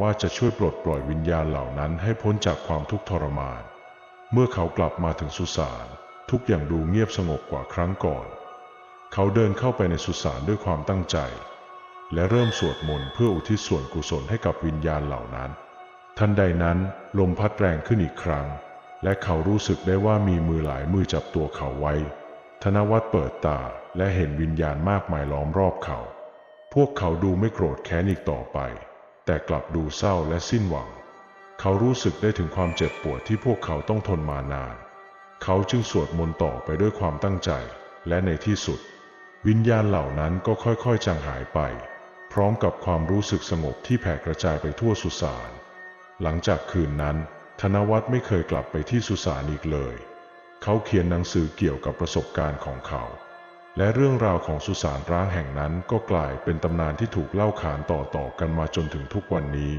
ว่าจะช่วยปลดปล่อยวิญญาณเหล่านั้นให้พ้นจากความทุกข์ทรมาน เมื่อเขากลับมาถึงสุสานทุกอย่างดูเงียบสงบกว่าครั้งก่อน เขาเดินเข้าไปในสุสานด้วยความตั้งใจ และเริ่มสวดมนต์เพื่ออุทิศส่วนกุศลให้กับวิญญาณเหล่านั้น ทันใดนั้นลมพัดแรงขึ้นอีกครั้ง และเขารู้สึกได้ว่ามีมือหลายมือจับตัวเขาไว้ ธนวัฒน์เปิดตาและเห็นวิญญาณมากมายล้อมรอบเขา พวกเขาดูไม่โกรธแค้นอีกต่อไป แต่กลับดูเศร้าและสิ้นหวัง เขารู้สึกได้ถึงความเจ็บปวดที่พวกเขาต้องทนมานาน เขาจึงสวดมนต์ต่อไปด้วยความตั้งใจ และในที่สุด วิญญาณเหล่านั้นก็ค่อยๆจางหายไป พร้อมกับความรู้สึกสงบที่แผ่กระจายไปทั่วสุสาน หลังจากคืนนั้น ธนวัฒน์ไม่เคยกลับไปที่สุสานอีกเลย เขาเขียนหนังสือเกี่ยวกับประสบการณ์ของเขา และเรื่องราวของสุสานร้างแห่งนั้นก็กลายเป็นตำนานที่ถูกเล่าขานต่อๆกันมาจนถึงทุกวันนี้